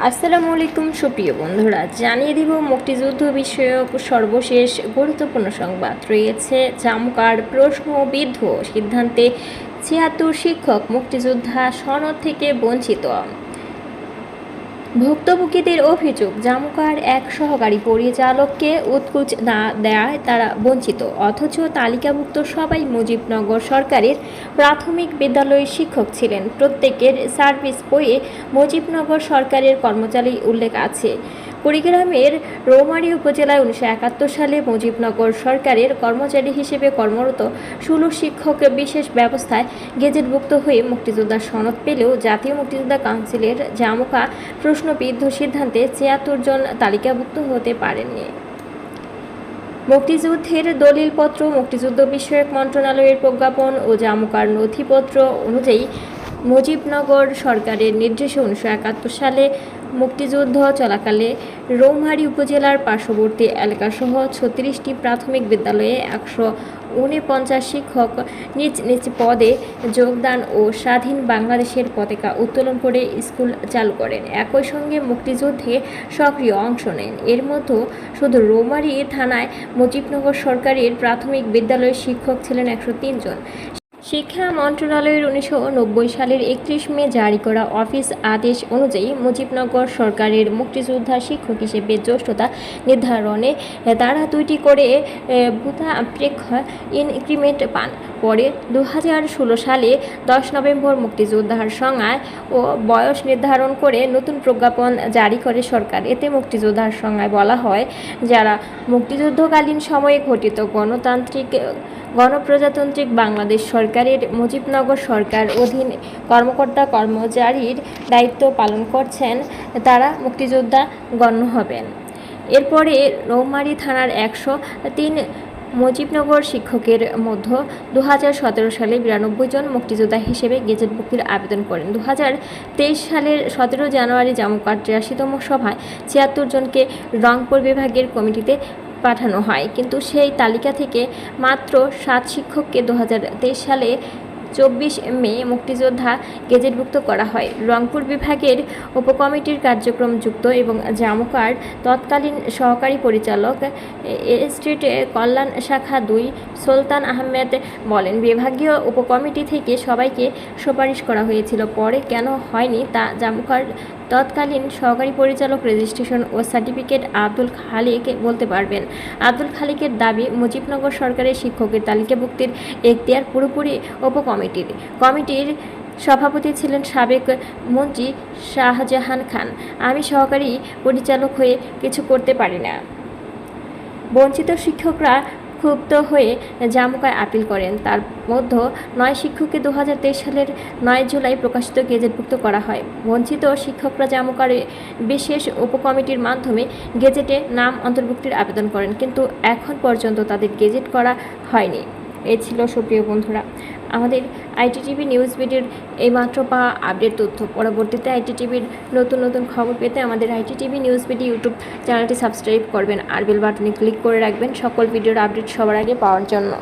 আসসালামু আলাইকুম সুপ্রিয় বন্ধুরা, জানিয়ে দিব মুক্তিযুদ্ধ বিষয়ক সর্বশেষ গুরুত্বপূর্ণ সংবাদ। রয়েছে জামকার প্রশ্নবিদ্ধ সিদ্ধান্তে ছিয়াত্তর শিক্ষক মুক্তিযোদ্ধা সনদ থেকে বঞ্চিত। ভুক্তভোগীদের অভিযোগ, জামুকার এক সহকারী পরিচালককে উৎকুচ না দেওয়ায় তারা বঞ্চিত। অথচ তালিকাভুক্ত সবাই মুজিবনগর সরকারের প্রাথমিক বিদ্যালয়ের শিক্ষক ছিলেন। প্রত্যেকের সার্ভিস বইয়ে মুজিবনগর সরকারের কর্মচারী উল্লেখ আছে। কুড়িগ্রামের রৌমারী উপজেলায় উনিশশো একাত্তর সালে মুজিবনগর সরকারের কর্মচারী হিসেবে কর্মরত ষোলো শিক্ষক বিশেষ ব্যবস্থায় গেজেটভুক্ত হয়ে মুক্তিযোদ্ধার সনদ পেলেও জাতীয় মুক্তিযোদ্ধা কাউন্সিলের জামুকা প্রশ্নবিদ্ধ সিদ্ধান্তে ছিয়াত্তর জন তালিকাভুক্ত হতে পারেননি। মুক্তিযুদ্ধের দলিলপত্র, মুক্তিযুদ্ধ বিষয়ক মন্ত্রণালয়ের প্রজ্ঞাপন ও জামুকার নথিপত্র অনুযায়ী মুজিবনগর সরকারের নির্দেশে উনিশশো একাত্তর সালে মুক্তিযুদ্ধ চলাকালে রৌমারী উপজেলার পার্শ্ববর্তী এলাকাসহ ছত্রিশটি প্রাথমিক বিদ্যালয়ে একশো উনপঞ্চাশ শিক্ষক নিজ নিজ পদে যোগদান ও স্বাধীন বাংলাদেশের পতাকা উত্তোলন করে স্কুল চালু করেন। একই সঙ্গে মুক্তিযুদ্ধে সক্রিয় অংশ নেন। এর মধ্যে শুধু রৌমারী থানায় মুজিবনগর সরকারের প্রাথমিক বিদ্যালয়ের শিক্ষক ছিলেন একশো জন। শিক্ষা মন্ত্রণালয়ের উনিশশো নব্বই সালের একত্রিশ মে জারি করা অফিস আদেশ অনুযায়ী মুজিবনগর সরকারের মুক্তিযোদ্ধা শিক্ষক হিসেবে জ্যেষ্ঠতা নির্ধারণে তারা দুইটি করে বুথা প্রেক্ষ ইনক্রিমেন্ট পান। পরে দু হাজার ষোলো সালে দশ নভেম্বর মুক্তিযোদ্ধার সংজ্ঞায় ও বয়স নির্ধারণ করে নতুন প্রজ্ঞাপন জারি করে সরকার। এতে মুক্তিযোদ্ধার সংজ্ঞায় বলা হয়, যারা মুক্তিযুদ্ধকালীন সময়ে ঘটিত গণতান্ত্রিক গণপ্রজাতান্ত্রিক বাংলাদেশ সরকারের মুজিবনগর সরকার অধীন কর্মকর্তা কর্মচারীর দায়িত্ব পালন করছেন তারা মুক্তিযোদ্ধা গণ্য হবেন। এরপরে রৌমারী থানার একশো তিন মুজিবনগর শিক্ষকের মধ্যে দু সালে বিরানব্বই জন মুক্তিযোদ্ধা হিসেবে গেজেট গেজেটভুক্তির আবেদন করেন। দু হাজার তেইশ সালের সতেরো জানুয়ারি জামুকার তিরাশিতম সভায় ছিয়াত্তর জনকে রংপুর বিভাগের কমিটিতে পাঠানো হয়। কিন্তু সেই তালিকা থেকে মাত্র সাত শিক্ষককে দু হাজার তেইশ সালে চব্বিশ মে মুক্তিযোদ্ধা গেজেটভুক্ত করা হয়। রংপুর বিভাগের উপকমিটির কার্যক্রম যুক্ত এবং জামুকার তৎকালীন সহকারী পরিচালক স্ট্রিট কল্যাণ শাখা দুই সুলতান আহমেদ বলেন, বিভাগীয় উপকমিটি থেকে সবাইকে সুপারিশ করা হয়েছিল। পরে কেন হয়নি তা জামুকার তৎকালীন সহকারী পরিচালক রেজিস্ট্রেশন ও সার্টিফিকেট আব্দুল খালিক বলতে পারবেন। আব্দুল খালিকের দাবি, মুজিবনগর সরকারের শিক্ষকের তালিকাভুক্তির এখতিয়ার পুরোপুরি উপকমিটির কমিটির কমিটির সভাপতি ছিলেন সাবেক মন্ত্রী শাহজাহান খান। আমি সহকারী পরিচালক হয়ে কিছু করতে পারি না। বঞ্চিত শিক্ষকরা ক্ষুব্ধ হয়ে জামুকায় আপিল করেন। তার মধ্যে নয় শিক্ষককে দু হাজার তেইশ সালের নয় জুলাই প্রকাশিত গেজেটভুক্ত করা হয়। বঞ্চিত শিক্ষকরা জামুকারে বিশেষ উপকমিটির মাধ্যমে গেজেটে নাম অন্তর্ভুক্তির আবেদন করেন, কিন্তু এখন পর্যন্ত তাদের গেজেট করা হয়নি। এই ছিল সুপ্রিয় বন্ধুরা। আমাদের আইটিটিভি নিউজ ভিডিওর এইমাত্র পাওয়া আপডেট তথ্য। পরবর্তীতে আইটিটিভির নতুন নতুন খবর পেতে আমাদের আইটিটিভি নিউজ ভিডিও ইউটিউব চ্যানেলটি সাবস্ক্রাইব করবেন। আর বেল বাটনে ক্লিক করে রাখবেন। সকল ভিডিওর আপডেট সবার আগে পাওয়ার জন্য।